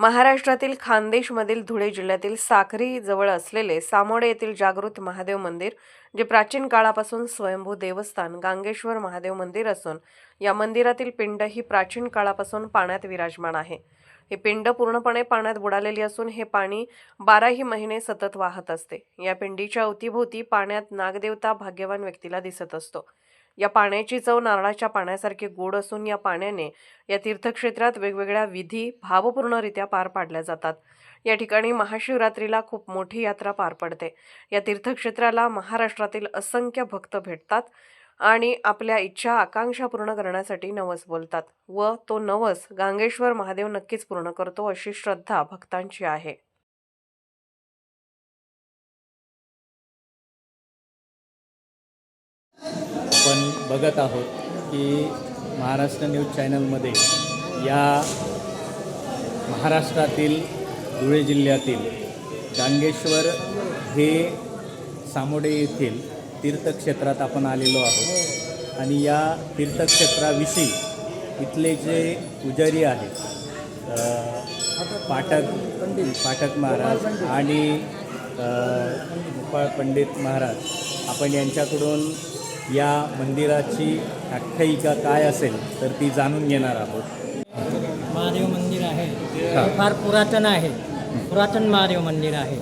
महाराष्ट्रातील खानदेशमधील धुळे जिल्ह्यातील साखरी जवळ असलेले सामोडे येथील जागृत महादेव मंदिर जे प्राचीन काळापासून स्वयंभू देवस्थान गांगेश्वर महादेव मंदिर असून या मंदिरातील पिंड ही प्राचीन काळापासून पाण्यात विराजमान आहे. हे पिंड पूर्णपणे पाण्यात बुडालेली असून हे पाणी बाराही महिने सतत वाहत असते. या पिंडीच्या अवतीभोवती पाण्यात नागदेवता भाग्यवान व्यक्तीला दिसत असतो. या पाण्याची चव नारळाच्या पाण्यासारखी गोड असून या पाण्याने या तीर्थक्षेत्रात वेगवेगळ्या विधी भावपूर्णरित्या पार पाडल्या जातात. या ठिकाणी महाशिवरात्रीला खूप मोठी यात्रा पार पडते. या तीर्थक्षेत्राला महाराष्ट्रातील असंख्य भक्त भेटतात आणि आपल्या इच्छा आकांक्षा पूर्ण करण्यासाठी नवस बोलतात व तो नवस गांगेश्वर महादेव नक्कीच पूर्ण करतो अशी श्रद्धा भक्तांची आहे. आपण बघत आहोत की महाराष्ट्र न्यूज चॅनलमध्ये या महाराष्ट्रातील धुळे जिल्ह्यातील गांगेश्वर हे सामोडे येथील तीर्थक्षेत्रात आपण आलेलो आहोत. आणि या तीर्थक्षेत्राविषयी इथले जे पुजारी आहेत पाठक पाठक महाराज आणि गोपाळ पंडित महाराज आपण यांच्याकडून या मंदिराची आख्यायिका काय असेल तर ती जाणून घेणार आहोत. महादेव मंदिर आहे. हा. फार पुरातन आहे. पुरातन महादेव मंदिर आहे.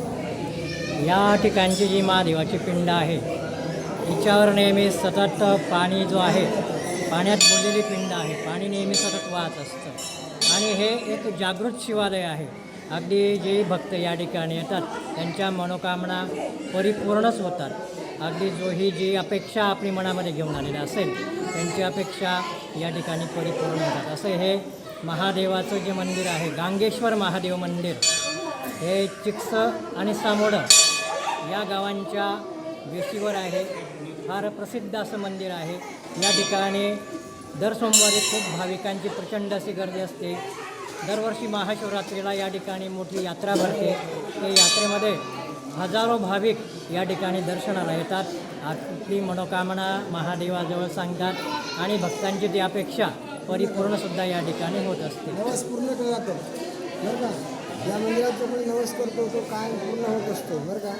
या ठिकाणची जी महादेवाची पिंड आहे हिच्यावर नेहमी सतत पाणी जो आहे पाण्यात बुडलेली पिंड आहे. पाणी नेहमी सतत वाहत असतं. आणि हे एक जागृत शिवालय आहे. अगदी जे भक्त या ठिकाणी येतात त्यांच्या मनोकामना परिपूर्णच होतात. अगदी जो ही जी अपेक्षा आपली मनामध्ये घेऊन आलेली असेल त्यांची अपेक्षा या ठिकाणी परिपूर्ण होतात. असं हे महादेवाचं जे मंदिर आहे गांगेश्वर महादेव मंदिर हे चिक्स आणि सामोडं या गावांच्या वेशीवर आहे. फार प्रसिद्ध असं मंदिर आहे. या ठिकाणी दर सोमवारी खूप भाविकांची प्रचंड अशी गर्दी असते. दरवर्षी महाशिवरात्रीला या ठिकाणी मोठी यात्रा भरते. ते यात्रेमध्ये हजारो भाविक या ठिकाणी दर्शनाला येतात. आपली मनोकामना महादेवाजवळ सांगतात आणि भक्तांची ती अपेक्षा परिपूर्णसुद्धा या ठिकाणी होत असते. नवस पूर्ण केला जातो बरं का? या मंदिरात जो कोणी नवस करतो तो काय पूर्ण होत असतो. बरं का?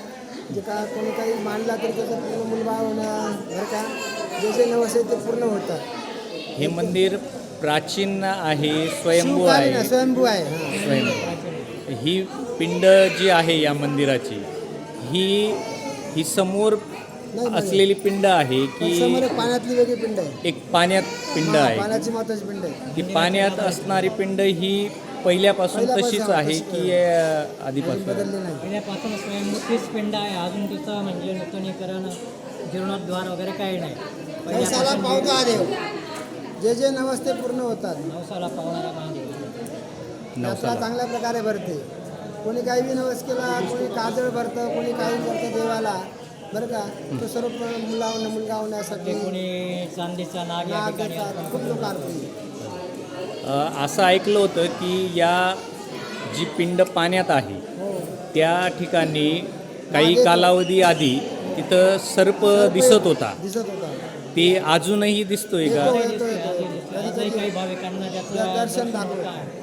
जे का कोणी काही मांडला तर त्याचा पूर्ण मुलबाळ होणं बरं का? जे जे नवस आहे ते पूर्ण होतात. हे मंदिर प्राचीन आहे स्वयंभू आहे स्वयंभू आहे. हां. स्वयंभू. ही पिंड जी आहे या मंदिराची ही ही समोर. असलेली पिंड आहे की समोर पाण्यातली वेगळी पिंड आहे. एक पाण्यात पिंड हां, आहे. पाण्याची महत्वाची पिंड आहे. ती पाण्यात असणारी पिंड ही पहिल्यापासून तशीच आहे की आधीपासून? बदलली नाही. पहिल्यापासून स्वयंभूतीच पिंड आहे. अजून तिचं म्हणजे नूतनीकरण जीर्णोद्वार वगैरे काही नाही. नवसाला पावता देव जे जे नवस ते पूर्ण होतात. नवसाला पावणारा महादेव. नवसाला. चांगल्या प्रकारे भरते. कोणी काही बी नवस केला कोणी काजळ भरतं कोणी काही करतं देवाला बरं का? तो सर्व मुला मुलगा होण्यासाठी ते कोणी चांदीचा नाग या नाग ठिकाणी देतात. अर्पण खूप. लोक आणते अ, असं ऐकलं होतं की या जी पिंड पाण्यात आहे हो. त्या ठिकाणी काही कालावधी आधी तिथं सर्प दिसत होता. दिसत होता. ते अजूनही दिसतोय का? येतो येतो. येतो आजही काही भाविकांना दर्शन त्याचं दर्शन दाखवतं.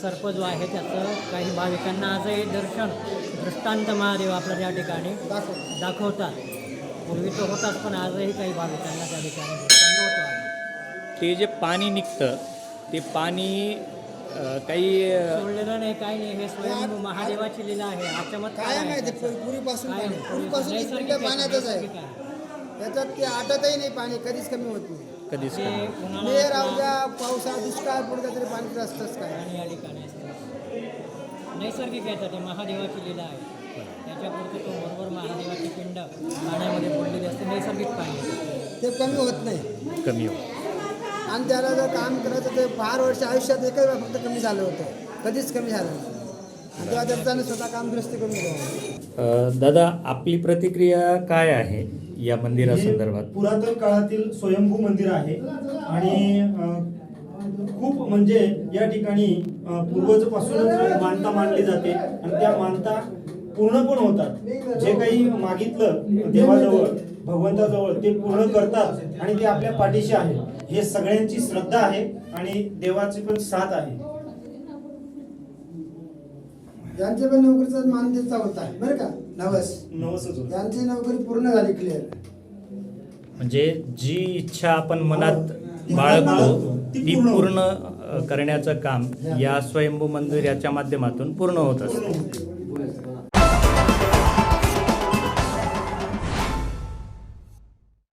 सर्प जो आहे त्याचं काही भाविकांना आजही दर्शन दृष्टांत महादेव आपल्या त्या ठिकाणी दाखव दाखवतात. पूर्वी तो होताच पण आजही काही भाविकांना त्या ठिकाणी दृष्टांत होतो आहे. ते जे पाणी निघतं ते पाणी काही सोडलेलं नाही काही नाही हे स्वयं महादेवाची लीला आहे हा चमत्कार. पूर्वीपासून पूर्वीपासून पाण्यातच आहे. त्याच्यात ते आटतही नाही पाणी कधीच कमी होत नाही. कधीच कमी. पावसा दुष्काळ तरी पाणी असतंच काय. आणि या ठिकाणी असते नैसर्गिक आहे ते महादेवाची लीला आहे. त्याच्यापुरते तो बरोबर महादेवाची पिंड पाण्यामध्ये बुडलेली असते. नैसर्गिक पाणी आहे. ते कमी होत नाही. कमी हो आणि त्याला जर काम करायचं ते फार वर्ष आयुष्यात एकच वेळा फक्त कमी झालं होतं. कधीच कमी झालं नाही. आणि तेव्हा त्याच्यानं स्वतः काम दुरुस्ती करून दादा आपली प्रतिक्रिया काय आहे? या मंदिरासंदर्भात. पुरातन काळातील स्वयंभू मंदिर आहे. आणि खूप म्हणजे या ठिकाणी पूर्वज पूर्वजपासूनच मानता मानली जाते आणि त्या मानता पूर्ण पण होतात. जे काही मागितलं देवाजवळ भगवंताजवळ ते पूर्ण करतात आणि ते आपल्या पाठीशी आहे. हे सगळ्यांची श्रद्धा आहे आणि देवाची पण साथ आहे. यांच्या पण नोकरीचा मान्यता होता. बरं का? नवस. नवसच होतं. यांची नोकरी पूर्ण झाली क्लिअर म्हणजे जी इच्छा आपण मनात ती बाळगतो ती पूर्ण अ, करण्याचं काम या स्वयंभू मंदिर याच्या माध्यमातून पूर्ण होत असतं.